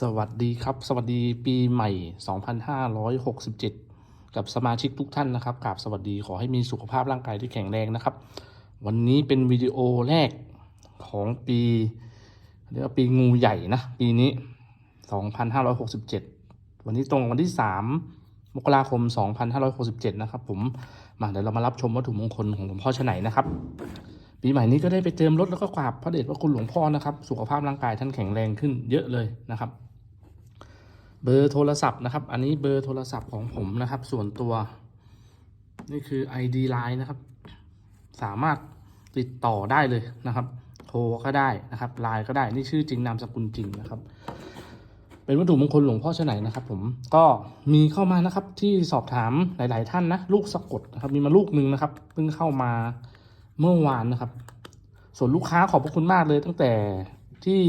สวัสดีครับ สวัสดีปีใหม่ 2567 กับสมาชิกทุกท่านนะครับกราบสวัสดีขอให้มีสุขภาพร่างกายที่แข็งแรงนะครับ วันนี้เป็นวิดีโอแรกของปีเรียกว่าปีงูใหญ่นะ ปีนี้ 2567 วันนี้ตรงวันที่ 3 มกราคม 2567 นะครับผมมาเดี๋ยวเรามารับชมวัตถุมงคลของหลวงพ่อชไหนนะครับ ปีใหม่นี้ก็ได้ไปเจิมรถแล้วก็กราบพระเดชพระคุณหลวงพ่อนะครับ สุขภาพร่างกายท่านแข็งแรงขึ้นเยอะเลยนะครับ เบอร์โทรศัพท์นะครับ อันนี้เบอร์โทรศัพท์ของผมนะครับ ส่วนตัว นี่คือ ID Line นะครับ สามารถติดต่อได้เลยนะครับโทรก็ได้นะครับไลน์ก็ได้นี่ชื่อจริงนามสกุลจริงนะครับ เป็นวัตถุมงคลหลวงพ่อชไหนนะครับ ผมก็มีเข้ามานะครับที่สอบถามหลาย ๆ ท่านนะลูกสะกดนะครับ มีมาลูกหนึ่งนะครับเพิ่งเข้ามา เมื่อวานนะครับ ส่วนลูกค้าขอบพระคุณมากเลย ตั้งแต่ที่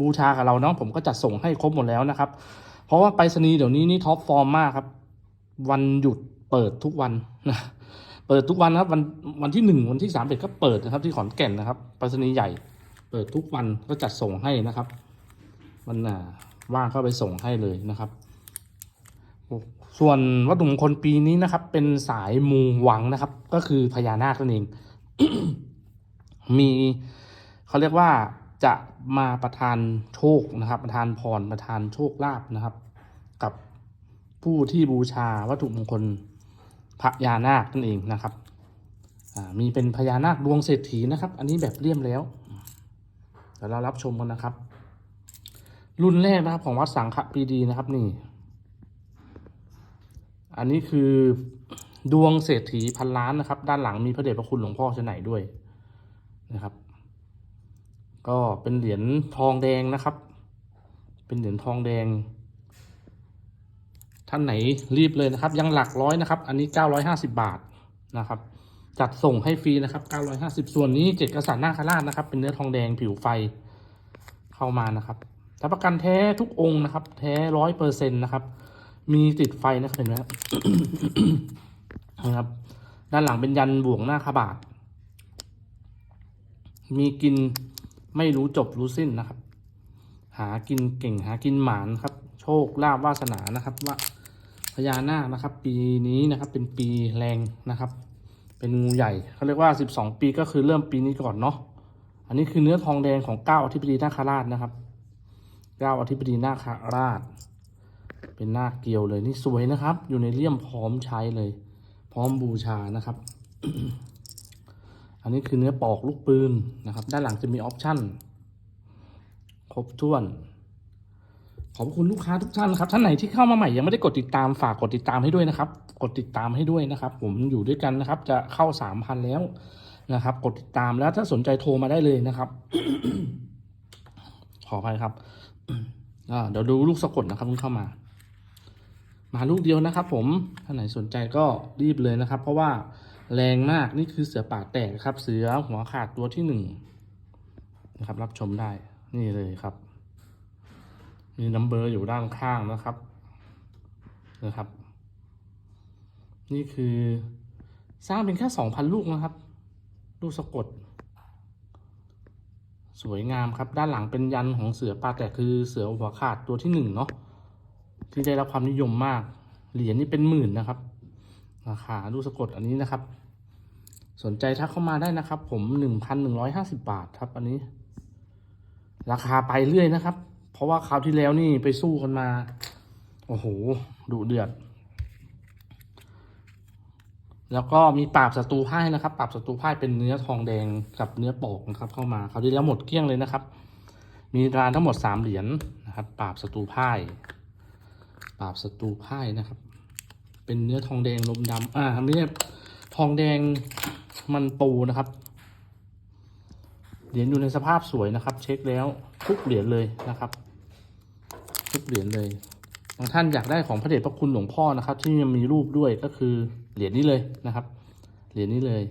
บูชากับเราเนาะผมก็จัดส่งให้ครบหมดแล้วนะครับ เพราะว่าไปรษณีย์เดี๋ยวนี้นี่ท็อปฟอร์มมากครับ วันหยุดเปิดทุกวันนะเปิดทุกวันนะครับ วันวันที่หนึ่งวันที่สามเอ็ดก็เปิดนะครับ ที่ขอนแก่นนะครับไปรษณีย์ใหญ่ เปิดทุกวันก็จัดส่งให้นะครับมันอ่าว่างเข้าไปส่งให้เลยนะครับ ส่วนวัตถุมงคลปีนี้นะครับ เป็นสายมูหวังนะครับ ก็คือพญานาคนั่นเอง มีเขาเรียกว่าจะมาประทานโชคนะครับ ประทานพรประทานโชคลาภนะครับ กับผู้ที่บูชาวัตถุมงคลพญานาคนั่นเองนะครับมีเป็นพญานาคดวงเศรษฐีนะครับ อันนี้แบบเลี่ยมแล้วเดี๋ยวเรารับชมกันนะครับ รุ่นแรกนะครับของวัดสังฆปีดีนะครับนี่ อันนี้คือดวงเศรษฐีพันล้านนะครับ ด้านหลังมีพระเดชพระคุณหลวงพ่อชนไหนด้วยนะครับ ก็เป็นเหรียญทองแดงนะครับ เป็นเหรียญทองแดง ท่านไหนรีบเลยนะครับ ยังหลักร้อยนะครับ อันนี้เก้าร้อยห้าสิบาทนะครับ จัดส่งให้ฟรีนะครับเก้าร้อยห้าสิบส่วนนี้เจ็ดกษัตริย์นาคราชนะครับ เป็นเนื้อทองแดงผิวไฟเข้ามานะครับรับประกันแท้ทุกองค์นะครับ แท้ร้อยเปอร์เซ็นต์นะครับ มีติดไฟนะครับเห็นไหมครับนะครับ ด้านหลังเป็นยันบ่วงหน้าขบาทมีกินไม่รู้จบรู้สิ้นนะครับ หากินเก่งหากินหมานครับ โชคลาภวาสนานะครับว่าพญานาคนะครับ ปีนี้นะครับ เป็นปีแรงนะครับ เป็นงูใหญ่เขาเรียกว่า 12 ปีก็คือเริ่มปีนี้ก่อนเนาะอันนี้คือเนื้อทองแดงของเก้าอธิบดีนาคราชนะครับเก้าอธิบดีนาคราช เป็นหน้าเกลียวเลยนี่สวยนะครับ อยู่ในเลี่ยมพร้อมใช้เลย พร้อมบูชานะครับ อันนี้คือเนื้อปอกลูกปืนนะครับ ด้านหลังจะมีออปชั่นครบถ้วน ขอบคุณลูกค้าทุกท่านนะครับท่านไหนที่เข้ามาใหม่ยังไม่ได้กดติดตามฝากกดติดตามให้ด้วยนะครับ กดติดตามให้ด้วยนะครับ ผมอยู่ด้วยกันนะครับ จะเข้าสามพันแล้วนะครับ กดติดตามแล้วถ้าสนใจโทรมาได้เลยนะครับ ขออภัยครับเดี๋ยวดูลูกสะกดนะครับเพิ่งเข้ามา มาลูกเดียวนะครับ ผมท่านไหนสนใจก็รีบเลยนะครับ เพราะว่าแรงมากนี่คือเสือป่าแตกครับ เสือหัวขาดตัวที่หนึ่งนะครับ รับชมได้นี่เลยครับ มีนัมเบอร์อยู่ด้านข้างนะครับนะครับ นี่คือสร้างเป็นแค่สองพันลูกนะครับ ลูกสะกด สวยงามครับ ด้านหลังเป็นยันของเสือป่าแตกคือเสือหัวขาดตัวที่หนึ่งเนาะ ที่ได้รับความนิยมมาก เหรียญนี่เป็นหมื่นนะครับ ราคาดูสะกดอันนี้นะครับ สนใจทักเข้ามาได้นะครับ ผมหนึ่งพันหนึ่งร้อยห้าสิบาทครับ อันนี้ ราคาไปเรื่อยนะครับ เพราะว่าคราวที่แล้วนี่ไปสู้กันมา โอ้โหดุเดือด แล้วก็มีปราบศัตรูพ่ายนะครับปราบศัตรูพ่ายเป็นเนื้อทองแดงกับเนื้อปอกนะครับ เข้ามาคราวที่แล้วหมดเกลี้ยงเลยนะครับ มีรานทั้งหมดสามเหรียญนะครับปราบศัตรูพ่าย ปราบศัตรูพ่ายนะครับ เป็นเนื้อทองแดงลมดำอ่าไม่ใช่ทองแดงมันปูนะครับ เหรียญอยู่ในสภาพสวยนะครับ เช็คแล้วทุกเหรียญเลยนะครับ ทุกเหรียญเลยบางท่านอยากได้ของพระเดชพระคุณหลวงพ่อนะครับ ที่ยังมีรูปด้วยก็คือเหรียญนี้เลยนะครับ เหรียญนี้เลย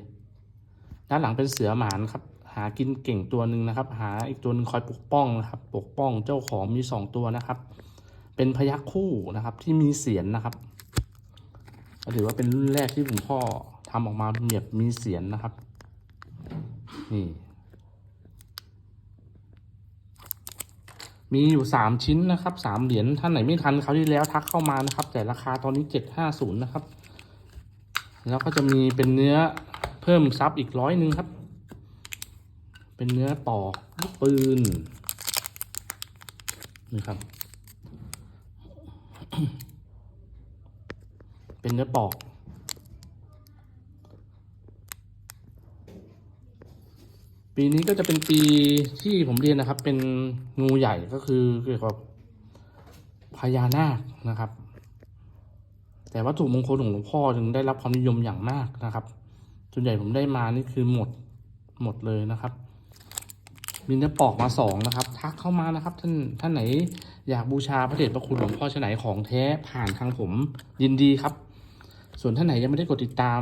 ด้านหลังเป็นเสือหมานครับหากินเก่งตัวหนึ่งนะครับ หาอีกตัวหนึ่งคอยปกป้องนะครับ ปกป้องเจ้าของมีสองตัวนะครับ เป็นพยัคคู่นะครับ ที่มีเสียนนะครับก็ถือว่าเป็นรุ่นแรกที่หลวงพ่อทำออกมาแบบมีเสียนนะครับ นี่ มีอยู่สามชิ้นนะครับสามเหรียญท่านไหนไม่ทันเขาที่แล้วทักเข้ามานะครับ แต่ราคาตอนนี้เจ็ดห้าศูนย์นะครับ แล้วก็จะมีเป็นเนื้อเพิ่มซับอีกร้อยหนึ่งครับ เป็นเนื้อปอกปืนนี่ครับ เป็นเนื้อปอก ปีนี้ก็จะเป็นปีที่ผมเรียนนะครับ เป็นงูใหญ่ก็คือเกี่ยวกับพญานาคนะครับ แต่วัตถุมงคลของหลวงพ่อจึงได้รับความนิยมอย่างมากนะครับ ส่วนใหญ่ผมได้มานี่คือหมดหมดเลยนะครับ มีเนื้อปอกมาสองนะครับ ทักเข้ามานะครับ ท่านท่านไหน อยากบูชาพระเดชพระคุณหลวงพ่อชไหนของแท้ผ่านทางผมยินดีครับ ส่วนท่านไหนยังไม่ได้กดติดตาม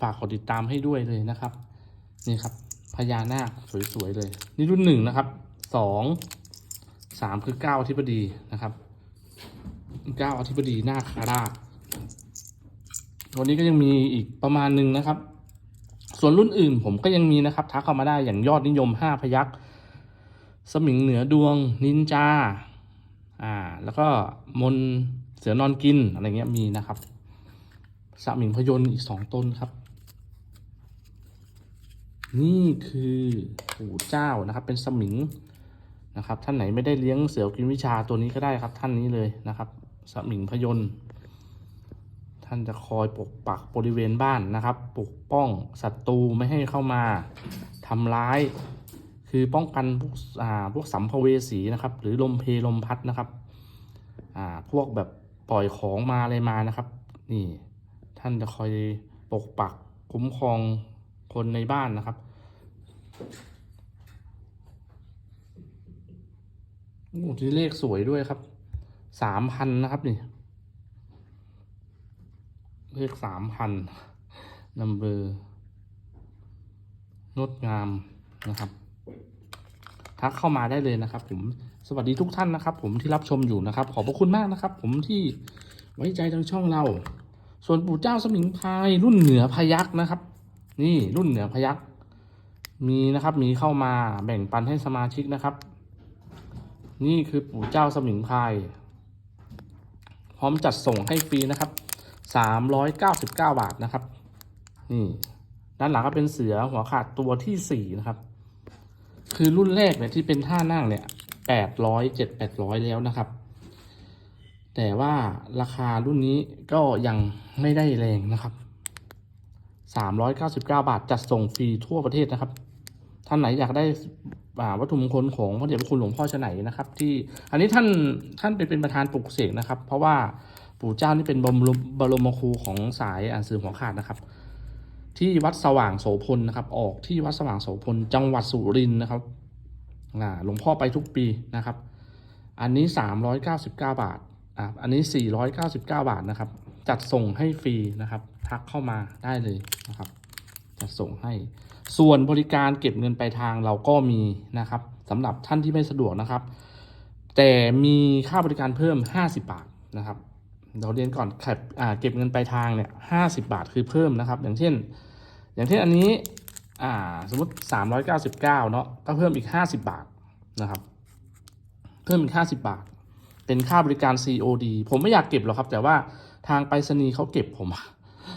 ฝากกดติดตามให้ด้วยเลยนะครับ นี่ครับพญานาคสวยๆเลย นี่รุ่นหนึ่งนะครับสองสามคือเก้าอธิบดีนะครับเก้าอธิบดีนาคาราชวันนี้ก็ยังมีอีกประมาณหนึ่งนะครับ ส่วนรุ่นอื่นผมก็ยังมีนะครับทักเข้ามาได้อย่างยอดนิยมห้าพยักษ์สมิงเหนือดวงนินจา อ่า แล้วก็มนเสือนอนกินอะไรเงี้ยมีนะครับสมิงพยนต์อีกสองต้นครับ นี่คือปู่เจ้านะครับ เป็นสมิงนะครับ ท่านไหนไม่ได้เลี้ยงเสือกินวิชาตัวนี้ก็ได้ครับ ท่านนี้เลยนะครับสมิงพยนต์ท่านจะคอยปกปักบริเวณบ้านนะครับ ปกป้องศัตรูไม่ให้เข้ามาทำร้าย คือป้องกันพวกอ่าพวกสัมภเวสีนะครับ หรือลมเพลลมพัดนะครับอ่าพวกแบบปล่อยของมาอะไรมานะครับ นี่ ท่านจะคอยปกปักคุ้มครองคนในบ้านนะครับ โอ้ที่เลขสวยด้วยครับ สามพันนะครับนี่ เลขสามพันนัมเบอร์งดงามนะครับ ทักเข้ามาได้เลยนะครับ ผมสวัสดีทุกท่านนะครับ ผมที่รับชมอยู่นะครับ ขอบพระคุณมากนะครับ ผมที่ไว้ใจทางช่องเรา ส่วนปู่เจ้าสมิงพายรุ่นเหนือพยักนะครับ นี่รุ่นเหนือพยักมีนะครับ มีเข้ามาแบ่งปันให้สมาชิกนะครับ นี่คือปู่เจ้าสมิงพายพร้อมจัดส่งให้ฟรีนะครับสามร้อยเก้าสิบเก้าบาทนะครับ นี่ ด้านหลังก็เป็นเสือหัวขาดตัวที่สี่นะครับ คือรุ่นแรกเนี่ยที่เป็นท่านั่งเนี่ยแปดร้อยเจ็ดแปดร้อยแล้วนะครับ แต่ว่าราคารุ่นนี้ก็ยังไม่ได้แรงนะครับสามร้อยเก้าสิบเก้าบาทจัดส่งฟรีทั่วประเทศนะครับ ท่านไหนอยากได้วัตถุมงคลของพระเดชพระคุณหลวงพ่อชไหนนะครับ ที่อันนี้ท่านท่านเป็นเป็นประธานปลุกเสกนะครับ เพราะว่าปู่เจ้านี่เป็นบรมบรมครูของสายอ่านสื่อหัวขาดนะครับ ที่วัดสว่างโสพลนะครับ ออกที่วัดสว่างโสพลจังหวัดสุรินทร์นะครับหลวงพ่อไปทุกปีนะครับ อันนี้สามร้อยเก้าสิบเก้าบาทอ่าอันนี้สี่ร้อยเก้าสิบเก้าบาทนะครับ จัดส่งให้ฟรีนะครับ ทักเข้ามาได้เลยนะครับ จัดส่งให้ ส่วนบริการเก็บเงินปลายทางเราก็มีนะครับสำหรับท่านที่ไม่สะดวกนะครับ แต่มีค่าบริการเพิ่ม 50 บาทนะครับ เดี๋ยวเรียนก่อนเก็บเก็บเงินปลายทางเนี่ย50บาทคือเพิ่มนะครับ อย่างเช่น อย่างเช่นอันนี้อ่าสมมติ399เนาะก็เพิ่มอีก50บาทนะครับ เพิ่มอีก50บาท เป็นค่าบริการ COD ผมไม่อยากเก็บหรอกครับ แต่ว่าทางไปรษณีย์เขาเก็บผม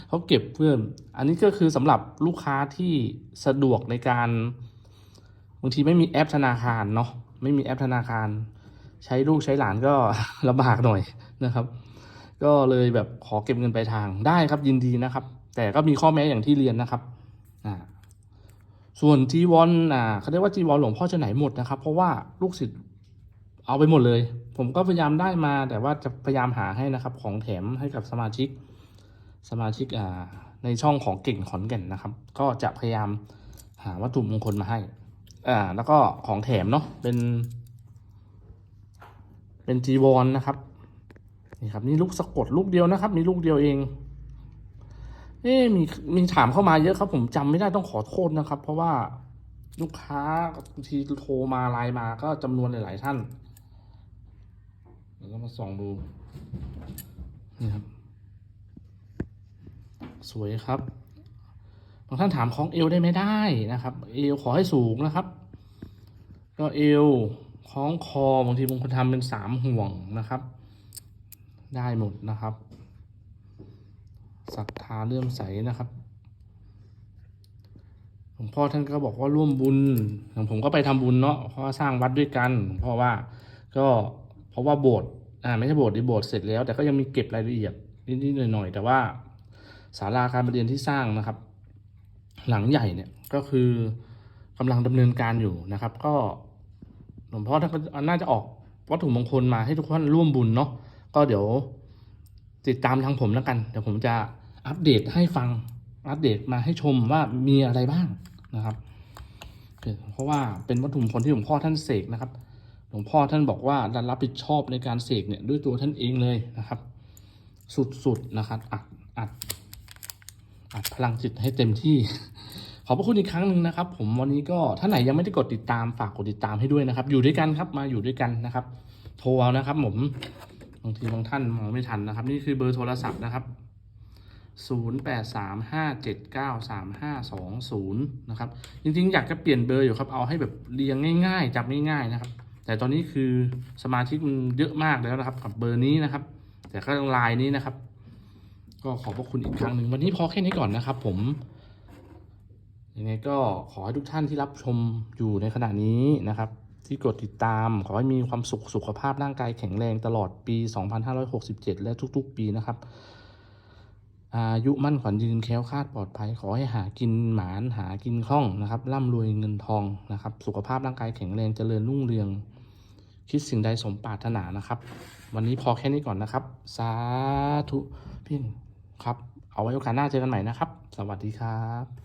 เขาเก็บเพิ่ม อันนี้ก็คือสำหรับลูกค้าที่สะดวกในการบางทีไม่มีแอปธนาคารเนาะไม่มีแอปธนาคาร ใช้ลูกใช้หลานก็ลำบากหน่อยนะครับ ก็เลยแบบขอเก็บเงินปลายทางได้ครับยินดีนะครับ แต่ก็มีข้อแม้อย่างที่เรียนนะครับอ่าส่วนจีวรอ่าเขาเรียกว่าจีวรหลวงพ่อจะไหนหมดนะครับ เพราะว่าลูกศิษย์เอาไปหมดเลย ผมก็พยายามได้มา แต่ว่าจะพยายามหาให้นะครับ ของแถมให้กับสมาชิก สมาชิกอ่าในช่องของเก่งขอนแก่นนะครับ ก็จะพยายามหาวัตถุมงคลมาให้อ่าแล้วก็ของแถมเนาะเป็น เป็นจีวรนะครับ นี่ครับนี่ลูกสะกดลูกเดียวนะครับ มีลูกเดียวเอง เอ๊มีมีถามเข้ามาเยอะครับ ผมจำไม่ได้ต้องขอโทษนะครับ เพราะว่าลูกค้าบางทีโทรมาไลน์มาก็จำนวนหลาย ๆ ท่านเดี๋ยวเรามาส่องดูนี่ครับ สวยครับบางท่านถามของเอวได้ไหมได้นะครับ เอวขอให้สูงนะครับ ก็เอวคล้องคอบางทีบางคนทำเป็นสามห่วงนะครับ ได้หมดนะครับศรัทธาเลื่อมใสนะครับหลวงพ่อท่านก็บอกว่าร่วมบุญอย่างผมก็ไปทำบุญเนาะเพราะสร้างวัดด้วยกันเพราะว่าก็เพราะว่าโบสถ์อ่าไม่ใช่โบสถ์ดีโบสถ์เสร็จแล้ว แต่ก็ยังมีเก็บรายละเอียดนิดๆหน่อยๆแต่ว่าศาลาการประเรียนที่สร้างนะครับ หลังใหญ่เนี่ยก็คือกำลังดำเนินการอยู่นะครับ ก็หลวงพ่อท่านก็น่าจะออกวัตถุมงคลมาให้ทุกท่านร่วมบุญเนาะ ก็เดี๋ยวติดตามทางผมแล้วกัน เดี๋ยวผมจะอัปเดตให้ฟัง อัปเดตมาให้ชมว่ามีอะไรบ้างนะครับเพราะว่าเป็นวัตถุมงคลที่หลวงพ่อท่านเสกนะครับ หลวงพ่อท่านบอกว่ารับผิดชอบในการเสกเนี่ยด้วยตัวท่านเองเลยนะครับ สุดๆนะครับ อัดอัดอัดพลังจิตให้เต็มที่ ขอบพระคุณอีกครั้งหนึ่งนะครับ ผมวันนี้ก็ท่านไหนยังไม่ได้กดติดตามฝากกดติดตามให้ด้วยนะครับ อยู่ด้วยกันครับมาอยู่ด้วยกันนะครับ โทรเอานะครับผม บางทีบางท่านมองไม่ทันนะครับ นี่คือเบอร์โทรศัพท์นะครับ 0 8 3 5 7 9 3 5 2 0 นะครับ จริงๆ อยากจะเปลี่ยนเบอร์อยู่ครับ เอาให้แบบเรียงง่ายๆจำง่ายๆนะครับ แต่ตอนนี้คือสมาชิกมันเยอะมากแล้วนะครับ กับเบอร์นี้นะครับ แต่ก็ไลน์นี้นะครับ ก็ขอบพระคุณอีกครั้งหนึ่งวันนี้พอแค่นี้ก่อนนะครับ ผมยังไงก็ขอให้ทุกท่านที่รับชมอยู่ในขณะนี้นะครับ ที่กดติดตาม ขอให้มีความสุขสุขภาพร่างกายแข็งแรงตลอดปี 2567 และทุกๆ ปีนะครับ อายุมั่นขวัญยืนแค้วคาดปลอดภัย ขอให้หากินหมานหากินคล่องนะครับร่ำรวยเงินทองนะครับ สุขภาพร่างกายแข็งแรงเจริญรุ่งเรือง คิดสิ่งใดสมปรารถนานะครับ วันนี้พอแค่นี้ก่อนนะครับ สาธุพี่ครับ เอาไว้โอกาสหน้าเจอกันใหม่นะครับ สวัสดีครับ